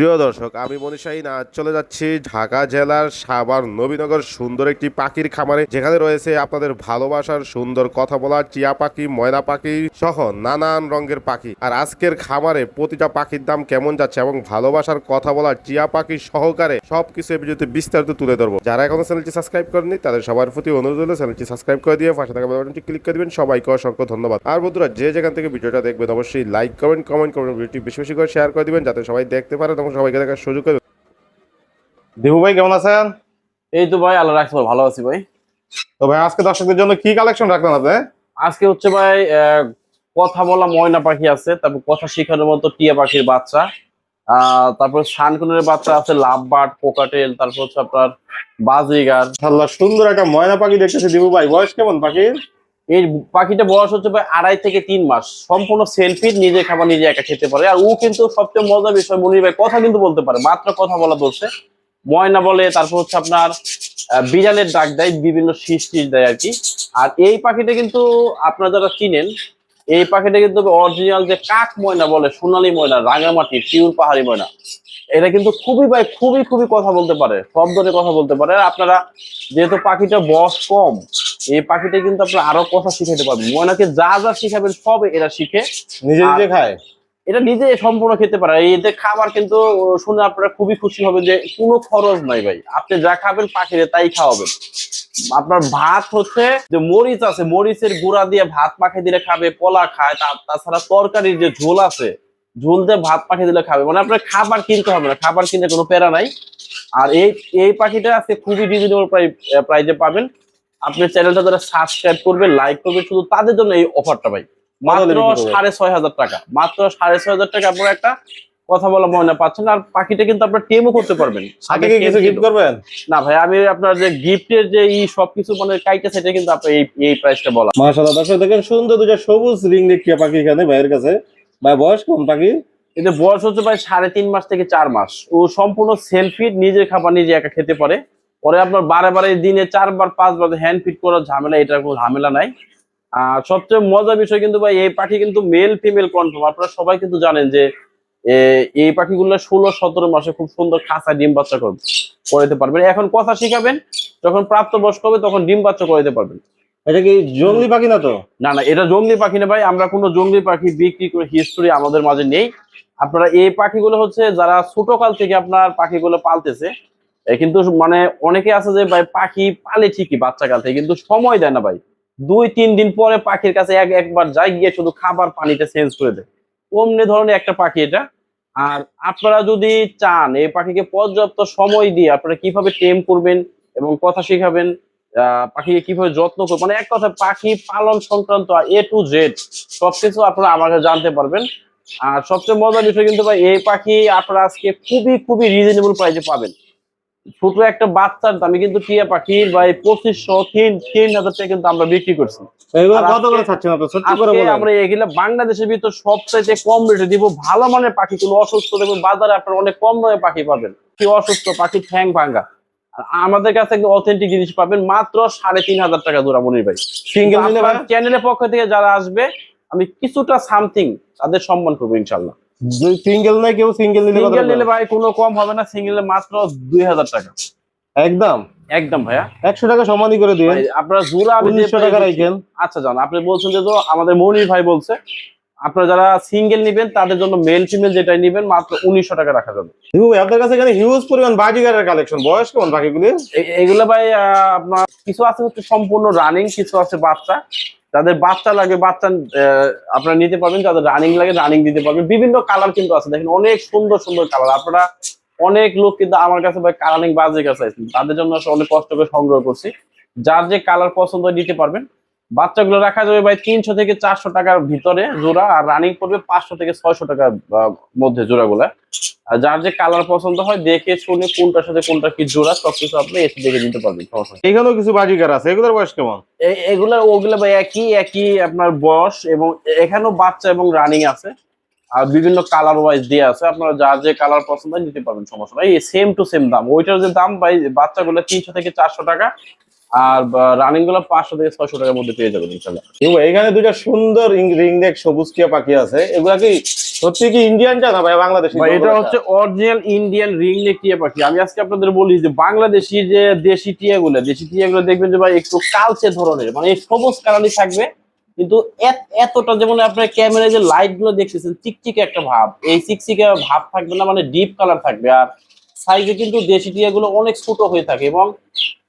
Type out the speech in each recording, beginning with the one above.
প্রিয় দর্শক, আমি মনীষাহীন আজ চলে যাচ্ছি ঢাকা জেলার সাভার নবীনগর সুন্দর একটি পাখির খামারে, যেখানে রয়েছে আপনাদের ভালোবাসার সুন্দর কথা বলা চিয়া পাখি, ময়না পাখি সহ নানান রঙের পাখি। আর আজকের খামারে প্রতিটা পাখির দাম কেমন যাচ্ছে এবং ভালোবাসার কথা বলা চিয়া পাখি সহকারে সবকিছু ভিডিওতে বিস্তারিত তুলে ধরবো। যারা এখনও চ্যানেলটি সাবস্ক্রাইব করেনি তাদের সবার প্রতি অনুরোধ হলো চ্যানেলটি সাবস্ক্রাইব করে দিয়ে পাশে থাকা বাটনটি ক্লিক করে দিবেন। সবাইকে অসংখ্য ধন্যবাদ। আর বন্ধুরা, যে যেখান থেকে ভিডিওটা দেখবেন, অবশ্যই লাইক করবেন কমেন্ট করবেন ভিডিওটি বেশি বেশি করে শেয়ার করে দিবেন, যাতে সবাই দেখতে পারে এবং সবাইকে দেখার সুযোগ করে দেবু। ভাই কেমন আছেন? এই তো ভাই আল্লাহ রাখছে ভালো আছি ভাই। তো ভাই আজকে দর্শকদের জন্য কি কালেকশন রাখলেন আপনি? আজকে হচ্ছে ভাই কথা বলা ময়না পাখি আছে তারপর কথা শেখানোর মতো টিয়া পাখির বাচ্চা। আহ তারপর শানকুনের বাচ্চা আছে লাভ বার্ড পোকাটেল তারপর হচ্ছে আপনার বাজিগার। আল্লাহ সুন্দর একটা ময়না পাখি দেখতেছি দিবু ভাই। বয়স কেমন পাখির? এই পাখিটা বয়স হচ্ছে প্রায় আড়াই থেকে তিন মাস। সম্পূর্ণ সেলফি নিজে খাবার নিজে একা খেতে পারে। আর ও কিন্তু সবচেয়ে মজার বিষয়, মনির ভাই কথা কিন্তু বলতে পারে, মাত্র কথা বলা বলছে। ময়না বলে, তারপর হচ্ছে আপনার বিড়ালের ডাক দেয়, বিভিন্ন শীষ দেয় আর কি। আর এই পাখিটা কিন্তু আপনারা যারা চিনেন, এই পাখিটা কিন্তু অরিজিনাল যে কাক ময়না বলে, সোনালী ময়না, রাঙামাটি পিউর পাহাড়ি ময়না এটা কিন্তু খুবই ভাই, খুবই খুবই কথা বলতে পারে সব ধরনের কথা বলতে পারে। আর আপনারা, যেহেতু পাখিটা বয়স কম এই পাখিটা কিন্তু আপনার আরও কথা শিখাইতে পারবেন। ময়নাকে যা যা শিখাবেন সব এরা শিখে নিজে নিজে খায়? এটা নিজে সম্পূর্ণ খেতে পারে। এতে খাবার কিন্তু শুনে আপনারা খুবই খুশি হবে যে কোনো খরচ নাই ভাই। আপনি যা খাবেন পাখিরে তাই খাওয়াবেন। আপনার ভাত হচ্ছে যে মরিচ আছে মরিচের গুঁড়া দিয়ে ভাত পাখি দিলে খাবে কলা খায় তাছাড়া তরকারির যে ঝোল আছে ঝোল দিয়ে ভাত পাখি দিলে খাবে। মানে আপনার খাবার কিনতে হবে না খাবার কিনতে কোনো প্যারা নাই। আর এই এই পাখিটা আজকে খুবই রিজনেবল প্রাইজে পাবেন। আপনি চ্যানেলটা যারা সাবস্ক্রাইব করবে লাইক করবে শুধু তাদের জন্য এই অফারটা ভাই। মাত্র সাড়ে ছয় হাজার টাকা। মাত্র সাড়ে ছয় হাজার টাকা আপনার একটা কথা বলা ময়না পাচ্ছেন। আর পাখিটা কিন্তু আপনার টেমও করতে পারবেন। কিছু গিফট করবেন? না ভাই আমি আপনার যে গিফটের যে এই সবকিছু মানে কাইটা সেটা কিন্তু আপনার এই এই প্রাইসটা বলা। মাশাআল্লাহ দর্শক দেখেন সুন্দর দুটো সবুজ রিং দেখিয়া পাখি এখানে ভাইয়ের কাছে। ভাই বয়স কম পাখি? এদের বয়স হচ্ছে ভাই সাড়ে তিন মাস থেকে চার মাস। ও সম্পূর্ণ সেলফি নিজের খাবার নিজে একা খেতে পারে। পরে আপনার বারে বারে দিনে চারবার পাঁচবার হ্যান্ড ফিট করার ঝামেলা এটার কোনো ঝামেলা নাই। আর সবচেয়ে মজার বিষয় কিন্তু ভাই এই পাখি কিন্তু মেল ফিমেল কনফার্ম আপনারা সবাই কিন্তু জানেন যে এই পাখিগুলো ষোলো সতেরো মাসে খুব সুন্দর খাঁচা ডিম বাচ্চা করবে করাতে পারবেন এখন কথা শিখাবেন যখন প্রাপ্তবয়স্ক হবে তখন ডিম বাচ্চা করাতে পারবেন। এটা কি জঙ্গলি পাখি না তো? না না এটা জঙ্গলি পাখি না ভাই আমরা কোনো জঙ্গলি পাখি বিক্রি করে হিস্টোরি আমাদের মাঝে নেই। আপনারা এই পাখিগুলো হচ্ছে যারা ছোট কাল থেকে আপনার পাখিগুলো পালতেছে কিন্তু মানে অনেকে আছে যে ভাই পাখি পালে ঠিকই বাচ্চা কাল থেকে কিন্তু সময় দেয় না ভাই। দুই, তিন দিন পরে পাখির কাছে এক, একবার যাই গিয়ে শুধু খাবার পানিটা চেঞ্জ করে দেয়। অমনি ধরনের একটা পাখি এটা। আর আপনারা যদি চান এই পাখিকে পর্যাপ্ত সময় দিয়ে আপনারা কীভাবে টেম করবেন এবং কথা শিখাবেন পাখিকে কীভাবে যত্ন করবেন মানে এক কথা পাখি পালন সংক্রান্ত এ টু জেড সবকিছু আপনারা আমার কাছে জানতে পারবেন। আর সবচেয়ে মজার বিষয় কিন্তু ভাই, এই পাখি আপনারা আজকে খুবই খুবই রিজনেবল প্রাইসে পাবেন। ছোট একটা বাচ্চার দামে কিন্তু টিয়া পাখির ভাই পঁচিশশো তিন তিন হাজার টাকা কিন্তু আমরা বিক্রি করছি। আমরা এগুলা বাংলাদেশের ভিতর সবচাইতে কম রেটে দিব। ভালো মানের পাখি অসুস্থ দেখবেন বাজারে আপনারা অনেক কম দামে পাখি পাবেন। কি অসুস্থ পাখি ঠ্যাং ভাঙ্গা। আমাদের কাছে অথেন্টিক জিনিস পাবেন মাত্র সাড়ে তিন হাজার টাকা জোড়া মনির ভাই। সিঙ্গেল ভাই? চ্যানেলের পক্ষ থেকে যারা আসবে আমি কিছুটা সামথিং তাদের সম্মান করব ইনশাল্লাহ। সিঙ্গেল নাই কেউ সিঙ্গেল নিলে সিঙ্গেল নিলে ভাই কোনো কম হবে না সিঙ্গেলে মাত্র দুই হাজার টাকা। একদম? একদম ভাইয়া। একশো টাকা সমানই করে ভাই, আপনারা জোড়া উনিশশো টাকা রাখেন আচ্ছা জান আপনি বলছেন যে তো আমাদের মনির ভাই বলছে আপনারা যারা সিঙ্গেল নিবেন তাদের জন্য মেল ফিমেল যেটাই নিবেন মাত্র উনিশশো টাকা রাখা যাবে। ভাই আপনার কাছে এখানে হিউজ পরিমাণ বাজিগারের কালেকশন বয়স কেমন এ- এগুলো ভাই আপনার কিছু আছে হচ্ছে সম্পূর্ণ রানিং কিছু আছে বাচ্চা। যাদের বাচ্চা লাগে, বাচ্চা আপনারা নিতে পারবেন যাদের রানিং লাগে রানিং দিতে পারবেন। বিভিন্ন কালার কিন্তু আছে, দেখেন অনেক সুন্দর সুন্দর কালার আপনারা অনেক লোক কিন্তু আমার কাছে ভাই কালারিং বাজে কাছে তাদের জন্য অনেক কষ্ট করে সংগ্রহ করছি। যার যে কালার পছন্দ নিতে পারবেন। বাচ্চাগুলো রাখা যাবে ভাই তিনশো থেকে চারশো টাকার ভিতরে জোড়া আর রানিং করবে পাঁচশো থেকে ছয়শো টাকার মধ্যে জোড়াগুলা। আর যার যে কালার পছন্দ হয় দেখে শুনে কোনটার সাথে কোনটা কি জোড়া সবকিছু আপনি এসে দেখে নিতে পারবেন এখানেও কিছু বাজিগার আছে এগুলোর বয়স কেমন? এগুলা ওগুলা ভাই একই একই আপনার বয়স এবং এখানেও বাচ্চা এবং রানিং আছে। আর বিভিন্ন কালার ওয়াইজ দিয়ে আছে আপনারা যার যে কালার পছন্দ হয় নিতে পারবেন সমস্যা নাই। সেম টু সেম দাম ওইটার যে দাম ভাই বাচ্চাগুলো তিনশো থেকে চারশো টাকা আর রানিংগুলো পাঁচশো থেকে ছয়শো টাকার মধ্যে পেয়ে যাবেন ইনশাল্লাহ। এখানে দুইটা সুন্দর রিং নেক সবুজ কিয়া পাখি আছে। এগুলা কি সত্যি কি ইন্ডিয়ানটা না ভাই বাংলাদেশি এটা হচ্ছে অরিজিনাল ইন্ডিয়ান রিং নেক টিয়া পাখি। আমি আজকে আপনাদের বলি যে বাংলাদেশি যে দেশি টিয়া গুলো দেশি টিয়া গুলো দেখবেন যে ভাই একটু কালচে ধরনের মানে সবুজ কালারই থাকবে কিন্তু এত- এতটা যেমন আপনার ক্যামেরায় যে লাইটগুলো দেখতেছেন চিকচিকে একটা ভাব। এই চিকচিকে ভাব থাকবে না মানে ডিপ কালার থাকবে। আর সাইজে কিন্তু দেশি টিয়া গুলো অনেক ছোট হয়ে থাকে এবং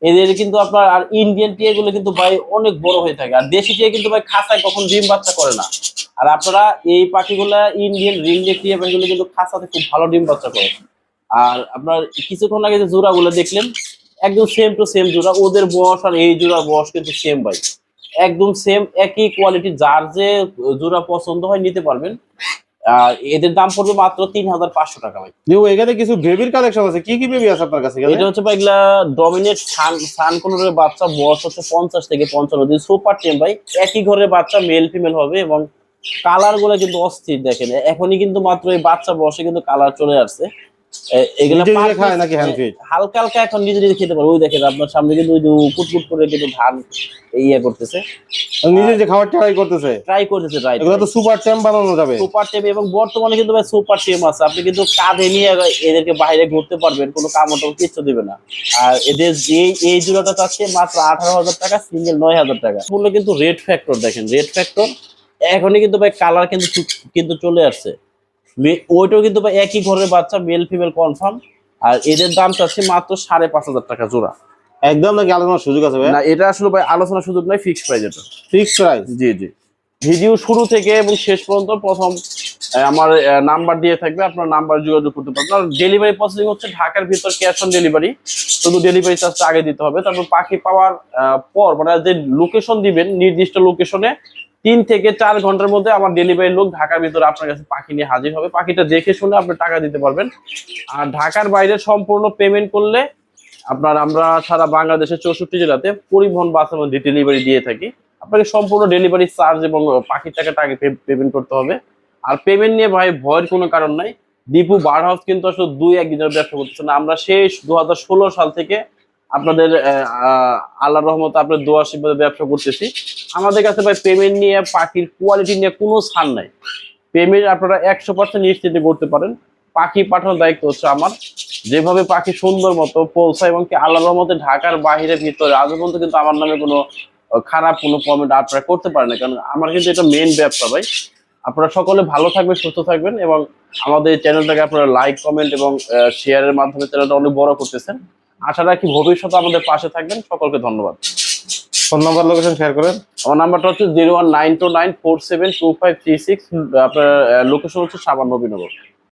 এদের কিন্তু আপনার আর ইন্ডিয়ান টিয়া গুলো কিন্তু ভাই অনেক বড় হয়ে থাকে। আর দেশি টিয়া কিন্তু ভাই খাঁচায় কখন ডিম বাচ্চা করে না। আর আপনারা এই পাখিগুলা ইন্ডিয়ান রিং টিয়া পাখিগুলো কিন্তু খাঁচাতে খুব ভালো ডিম বাচ্চা করে। আর আপনার কিছুক্ষণ আগে যে জোড়াগুলো দেখলেন, একদম সেম টু সেম জোড়া, ওদের বয়স আর এই জোড়ার বয়স কিন্তু সেম ভাই। একদম সেম একই কোয়ালিটি যার যে জোড়া পছন্দ হয় নিতে পারবেন। এদের দাম পড়বে মাত্র তিন হাজার পাঁচশো টাকা ভাই। এখানে কিছু বেবির কালেকশন আছে? কি কি বেবি আছে আপনার কাছে? এটা হচ্ছে ভাই এগুলা ডমিনেট সান সান কোনোর বাচ্চা বয়স হচ্ছে পঞ্চাশ থেকে পঞ্চান্ন দিন। সুপার টেম ভাই একই ঘরের বাচ্চা মেল ফিমেল হবে এবং কালারগুলো কিন্তু অস্থির দেখেন। এখনই কিন্তু মাত্র এই বাচ্চা বয়সে কিন্তু কালার চলে আসছে। এগুলা নিজে নিজে খায় নাকি hand feed? হালকা হালকা এখন নিজে নিজে খেতে পারে ওই দেখেন আপনার সামনে কিন্তু ওই যে কুটকুট করে কিন্তু ধান ইয়ে করতেছে। নিজে যে খাবার ট্রাই করতেছে? ট্রাই করতেছে ট্রাই এগুলো তো সুপার টেম বানানো যাবে। সুপার টেম এবং বর্তমানে কিন্তু ভাই সুপার টেম আছে। আপনি কিন্তু কাঁধে নিয়ে এদেরকে বাইরে ঘুরতে পারবেন কোনো কামড় কিচ্ছু দেবে না। আর এদের এই এই জোড়াটা চাচ্ছে মাত্র আঠারো হাজার টাকা সিঙ্গেল নয় হাজার টাকা। মূল্য কিন্তু রেড ফ্যাক্টর দেখেন রেড ফ্যাক্টর এখনই কিন্তু ভাই কালার কিন্তু কিন্তু চলে আসছে। ওইটাও কিন্তু ভাই একই ঘরের বাচ্চা মেল ফিমেল কনফার্ম আর এদের দাম চাচ্ছে মাত্র সাড়ে পাঁচ হাজার টাকা জোড়া। একদম নাকি আলোচনার সুযোগ আছে ভাই? না এটা আসলে ভাই আলোচনা সুযোগ নয় ফিক্সড প্রাইস এটা। ফিক্সড প্রাইস জি জি। ভিডিও শুরু থেকে এবং শেষ পর্যন্ত প্রথম আমার নাম্বার দিয়ে থাকবে আপনার নাম্বার যোগাযোগ করতে পারবেন। আর ডেলিভারি প্রসেসিং হচ্ছে ঢাকার ভিতর ক্যাশ অন ডেলিভারি শুধু ডেলিভারি চার্জটা আগে দিতে হবে। তারপর পাখি পাওয়ার পর মানে যে লোকেশন দিবেন নির্দিষ্ট লোকেশনে তিন থেকে চার ঘণ্টার মধ্যে আমার ডেলিভারি লোক ঢাকার ভিতরে আপনার কাছে পাখি নিয়ে হাজির হবে। পাখিটা দেখে শুনে আপনি টাকা দিতে পারবেন। আর ঢাকার বাইরে সম্পূর্ণ পেমেন্ট করলে আপনার আমরা সারা বাংলাদেশের চৌষট্টি জেলাতে পরিবহন বাসের মধ্যে ডেলিভারি দিয়ে থাকি। আপনাকে সম্পূর্ণ ডেলিভারি চার্জ এবং পাখির টাকাটা আগে পেমেন্ট করতে হবে। আর পেমেন্ট নিয়ে ভাই ভয়ের কোনো কারণ নাই। দীপু বার হাউস কিন্তু আসলে দুই একদিনের ব্যবসা করতেছে না। আমরা শেষ দু হাজার ষোলো সাল থেকে আপনাদের আল্লাহ রহমতে আপনার দোয়া আশীর্বাদে ব্যবসা করতেছি। আমাদের কাছে ভাই পেমেন্ট নিয়ে, পাখির কোয়ালিটি নিয়ে কোনো ছাড় নাই। পেমেন্ট আপনারা একশো পার্সেন্ট নিশ্চিত করতে পারেন। পাখি পাঠানোর দায়িত্ব হচ্ছে আমার। যেভাবে পাখি সুন্দর মতো পৌঁছায় এবং কি আল্লাহ রহমতে ঢাকার বাইরে, ভিতরে আজ পর্যন্ত কিন্তু আমার নামে কোনো খারাপ কোনো কমেন্ট আপনারা করতে পারেন না। কারণ আমার কিন্তু এটা মেন ব্যবসা ভাই। আপনারা সকলে ভালো থাকবেন, সুস্থ থাকবেন এবং আমাদের চ্যানেলটাকে আপনারা লাইক কমেন্ট এবং শেয়ারের মাধ্যমে চ্যানেলটা অনেক বড় করতেছেন। আশা রাখি ভবিষ্যতে আমাদের পাশে থাকবেন। সকলকে ধন্যবাদ। ফোন নাম্বার লোকেশন শেয়ার করেন। আমার নাম্বারটা হচ্ছে zero one nine two nine four seven two five three six. আপনার লোকেশন হচ্ছে সাবান নবীনগর